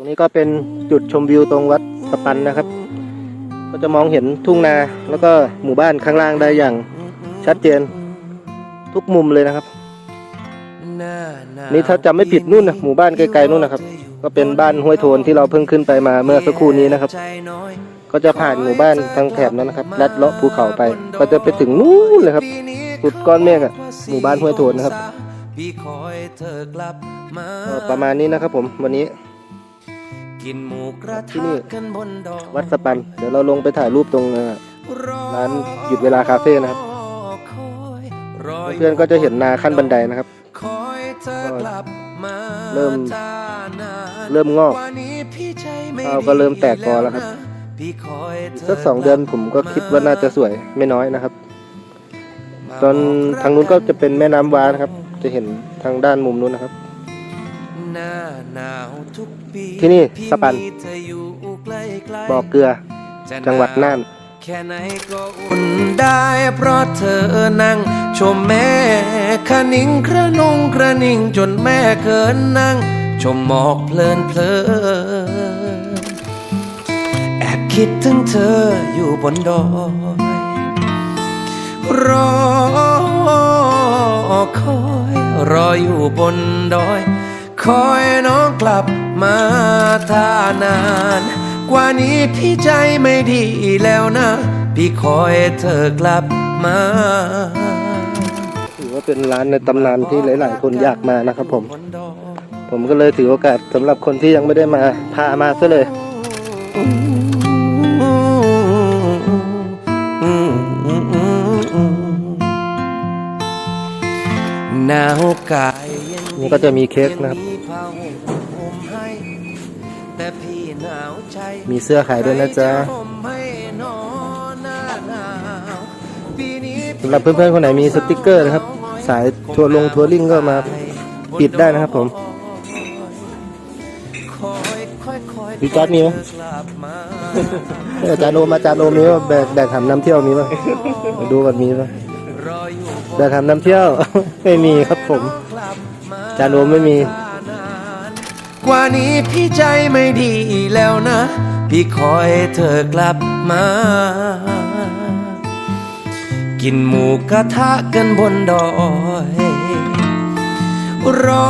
รงนี้ก็เป็นจุดชมวิวตรงวัดสปันนะครับ ก็จะมองเห็นทุ่งนาแล้วก็หมู่บ้านข้างล่างได้อย่างชัดเจนทุกมุมเลยนะครับ นี่ถ้าจำไม่ผิดนู่นนะหมู่บ้านไกลๆนู่นนะครับ ก็เป็นบ้านห้วยโทนที่เราเพิ่งขึ้นไปมาเมื่อสักครู่นี้นะครับ ก็จะผ่านหมู่บ้านทางแถบนั้นนะครับลัดเลาะภูเขาไป ก็จะไปถึงนู่นเลยครับสุดก้อนเมฆอะหมู่บ้านห้วยโทนนะครับพี่คอยเธอกลับมาก็ประมาณนี้นะครับผมวันนี้ กินหมูกระที่นี่ทะกันบนดอยวัดสปัน เดี๋ยวเราลงไปถ่ายรูปตรงเอ่อร้านหยุดเวลาคาเฟ่นะครับคอยรอเพื่อนๆก็จะเห็นนาขั้นบันไดนะครับคอยเธอกลับมาเริ่มท่านานเริ่มงอกวันนี้พี่ใจไม่ข้าวก็เริ่มแตกกอแล้วครับพี่คอยเธสักสองเดือนผมก็คิดว่าน่าจะสวยไม่น้อยนะครับ ตอนทางนู้นก็จะเป็นแม่น้ำวานะครับ จะเห็นทางด้านมุมนู้นนะครับหน้าหนาว ทุกปีที่นี่สปันพี่มีเธออยู่ใกล้ๆบ่อเกลือ จังหวัดน่านแค่ไหนก็อุ่นได้เพราะเธอนั่ง ชมแม่คนิ่งกระนงกระนิ่งจนแม่เกินนั่ง ชมหมอกเพลินเพลินแอบคิดถึงเธออยู่บนดอยรอคอย รออยู่บนดอย คอยน้องกลับมาท่านาน กว่านี้พี่ใจไม่ดีแล้วนะ พี่คอยเธอกลับมา ถือว่าเป็นร้านในตำนานที่หลาย ๆ คนอยากมานะครับผมบนดอยผมก็เลยถือโอกาสสำหรับคนที่ยังไม่ได้มาพามาซะเลยหนาวกายเย็ นนี่ก็จะมีเค้กนะครับ มีผ้าห่มห่มให้แต่พี่หนาวใจมีเสื้อขายด้วยนะจ๊ะใครจห่มให้นอนหน้าหนาวปีนี้สำหรับเพื่อนๆคนไหนมีสติกเกอร์นะครับ สายทัวร์ลงทัวริ่งก็มาปิดได้นะครับผมคอยคอยคอยพี่จ๊อดมีไหมเธอกลับมาอาจารย์โอมอาจารย์โอมมีว่าแบกแบกทำน้ำเที่ยวมีป่ะมาดูกันมีป่ะ จะทำน้ำเที่ยว ไม่มีครับผม จานรวมไม่มี กว่านี้พี่ใจไม่ดีแล้วนะ พี่คอยเธอกลับมา กินหมูกระทะกันบนดอย รอ